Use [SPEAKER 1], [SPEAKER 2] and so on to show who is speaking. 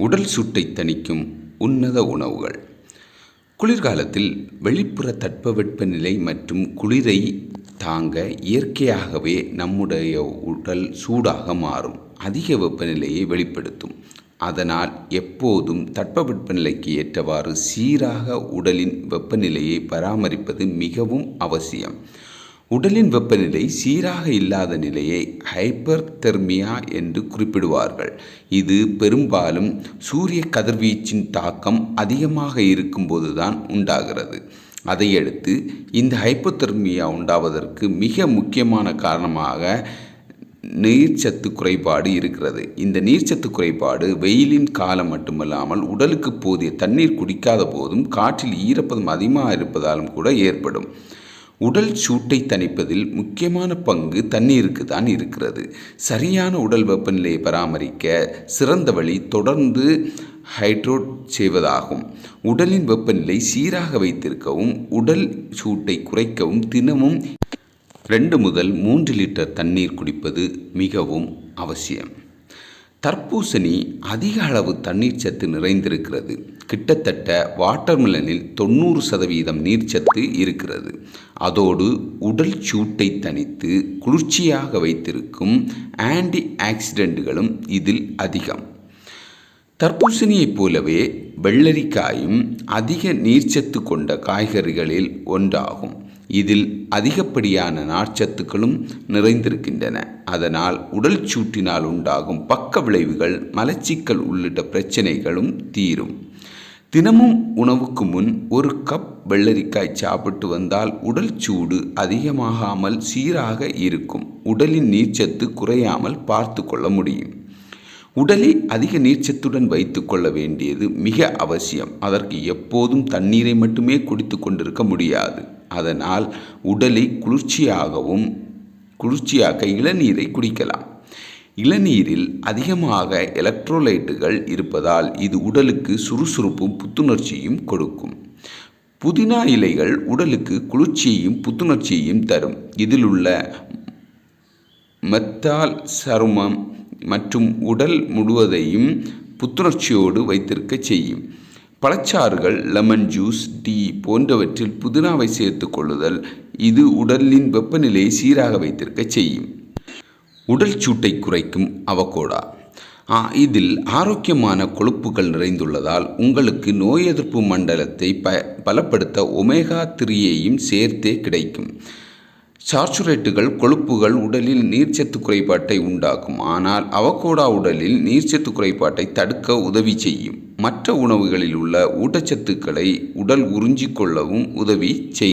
[SPEAKER 1] உடல் சூட்டை தணிக்கும் உன்னத உணவுகள். குளிர்காலத்தில் வெளிப்புற தட்பவெப்பநிலை மற்றும் குளிரை தாங்க இயற்கையாகவே நம்முடைய உடல் சூடாக மாறும் அதிக வெப்பநிலையை வெளிப்படுத்தும். அதனால் எப்போதும் தட்பவெப்பநிலைக்கு ஏற்றவாறு சீராக உடலின் வெப்பநிலையை பராமரிப்பது மிகவும் அவசியம். உடலின் வெப்பநிலை சீராக இல்லாத நிலையை ஹைப்பர் தெர்மியா என்று குறிப்பிடுவார்கள். இது பெரும்பாலும் சூரிய கதிர்வீச்சின் தாக்கம் அதிகமாக இருக்கும்போது தான் உண்டாகிறது. அதையடுத்து இந்த ஹைப்போதெர்மியா உண்டாவதற்கு மிக முக்கியமான காரணமாக நீர்ச்சத்து குறைபாடு இருக்கிறது. இந்த நீர்ச்சத்து குறைபாடு வெயிலின் காலம் மட்டுமல்லாமல் உடலுக்கு போதிய தண்ணீர் குடிக்காத போதும் காற்றில் ஈரப்பதம் அதிகமாக இருப்பதாலும் கூட ஏற்படும். உடல் சூட்டை தணிப்பதில் முக்கியமான பங்கு தண்ணீருக்கு தான் இருக்கிறது. சரியான உடல் வெப்பநிலையை பராமரிக்க சிறந்த வழி தொடர்ந்து ஹைட்ரோட் செய்வதாகும். உடலின் வெப்பநிலை சீராக வைத்திருக்கவும் உடல் சூட்டை குறைக்கவும் தினமும் ரெண்டு முதல் மூன்று லிட்டர் தண்ணீர் குடிப்பது மிகவும் அவசியம். தர்பூசணி அதிக அளவு தண்ணீர் சத்து நிறைந்திருக்கிறது. கிட்டத்தட்ட வாட்டர்மிலனில் தொண்ணூறு சதவீதம் நீர்ச்சத்து இருக்கிறது. அதோடு உடல் சூட்டை தணித்து குளிர்ச்சியாக வைத்திருக்கும் ஆன்டி ஆக்சிடென்ட்களும் இதில் அதிகம். தர்பூசணியைப் போலவே வெள்ளரிக்காயும் அதிக நீர்ச்சத்து கொண்ட காய்கறிகளில் ஒன்றாகும். இதில் அதிகப்படியான நார்ச்சத்துக்களும் நிறைந்திருக்கின்றன. அதனால் உடல் சூட்டினால் உண்டாகும் பக்க விளைவுகள் மலச்சிக்கல் உள்ளிட்ட பிரச்சனைகளும் தீரும். தினமும் உணவுக்கு முன் ஒரு கப் வெள்ளரிக்காய் சாப்பிட்டு வந்தால் உடல் சூடு அதிகமாகாமல் சீராக இருக்கும். உடலின் நீர்ச்சத்து குறையாமல் பார்த்து கொள்ள முடியும். உடலை அதிக நீர்ச்சத்துடன் வைத்து கொள்ள வேண்டியது மிக அவசியம். அதற்கு எப்போதும் தண்ணீரை மட்டுமே குடித்து கொண்டிருக்க முடியாது. அதனால் உடலை குளிர்ச்சியாகவும் குளிர்ச்சியாக்க இளநீரை குடிக்கலாம். இளநீரில் அதிகமாக எலக்ட்ரோலைட்டுகள் இருப்பதால் இது உடலுக்கு சுறுசுறுப்பும் புத்துணர்ச்சியும் கொடுக்கும். புதினா இலைகள் உடலுக்கு குளிர்ச்சியையும் புத்துணர்ச்சியையும் தரும். இதில் உள்ள மெத்தால் சருமம் மற்றும் உடல் முழுவதையும் புத்துணர்ச்சியோடு வைத்திருக்க செய்யும். பழச்சாறுகள் லெமன் ஜூஸ் டீ போன்றவற்றில் புதினாவை சேர்த்து கொள்ளுதல் இது உடலின் வெப்பநிலையை சீராக வைத்திருக்க செய்யும். உடல் சூட்டை குறைக்கும் அவகோடா. இதில் ஆரோக்கியமான கொழுப்புகள் நிறைந்துள்ளதால் உங்களுக்கு நோய் எதிர்ப்பு மண்டலத்தை ப பலப்படுத்த ஒமேகா த்ரீயையும் சேர்த்தே கிடைக்கும். சார்ச்சுரேட்டுகள் கொழுப்புகள் உடலில் நீர்ச்சத்து குறைபாட்டை உண்டாக்கும் ஆனால் அவகோடா உடலில் நீர்ச்சத்து குறைபாட்டை தடுக்க உதவி செய்யும். மற்ற உணவுகளில் உள்ள ஊட்டச்சத்துக்களை உடல் உறிஞ்சிக்கொள்ளவும் உதவி செய்